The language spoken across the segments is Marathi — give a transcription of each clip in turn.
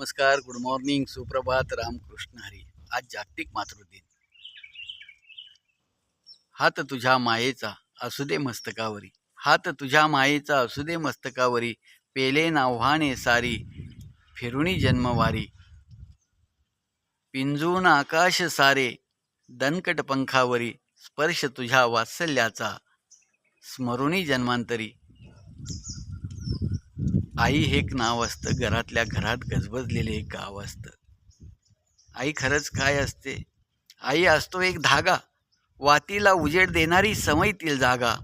नमस्कार गुड मॉर्निंग सुप्रभात रामकृष्ण हरी. आज जागतिक मातृदिन. हात तुझ्या मायेचा असू दे मस्तकावरी. हात तुझ्या मायेचा असू दे मस्तकावरी. पेले नाव्हाणे सारी फिरुणी जन्मवारी. पिंजून आकाश सारे दणकट पंखावरी. स्पर्श तुझ्या वात्सल्याचा स्मरुणी जन्मांतरी. आई हे एक नाव असतं घरातल्या घरात गजबजलेले एक गाव असतं. आई खरंच काय असते? आई असतो एक धागा. वातीला उजेड देणारी समयतील जागा.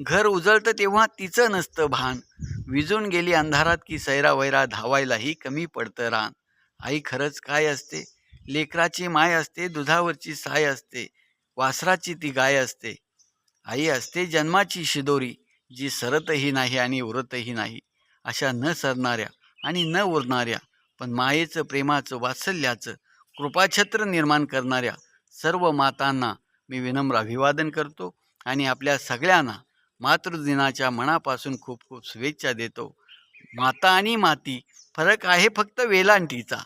घर उजळतं तेव्हा तिचं नसतं भान. विजून गेली अंधारात की सैरा वैरा धावायलाही कमी पडतं रान. आई खरंच काय असते? लेकराची माय असते दुधावरची साय असते वासराची ती गाय असते. आई असते जन्माची शिदोरी जी सरतही नाही आणि उरतही नाही. अशा न सरणाऱ्या आणि न उरणाऱ्या पण मायेचं प्रेमाचं वात्सल्याचं कृपाछत्र निर्माण करणाऱ्या सर्व मातांना मी विनम्र अभिवादन करतो आणि आपल्या सगळ्यांना मातृदिनाच्या मनापासून खूप खूप शुभेच्छा देतो. माता आणि माती फरक आहे फक्त वेलांटीचा.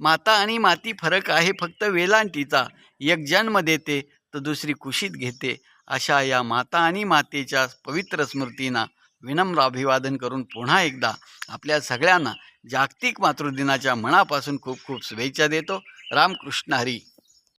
माता आणि माती फरक आहे फक्त वेलांटीचा. एक जन्म देते तर दुसरी कुशीत घेते अशा या माता आणि मातेच्या पवित्र स्मृतींना विनम्र अभिवादन करून पुन्हा एकदा आपल्या सगळ्यांना जागतिक मातृदिनाच्या मनापासून खूप खूप शुभेच्छा देतो. रामकृष्ण हरी.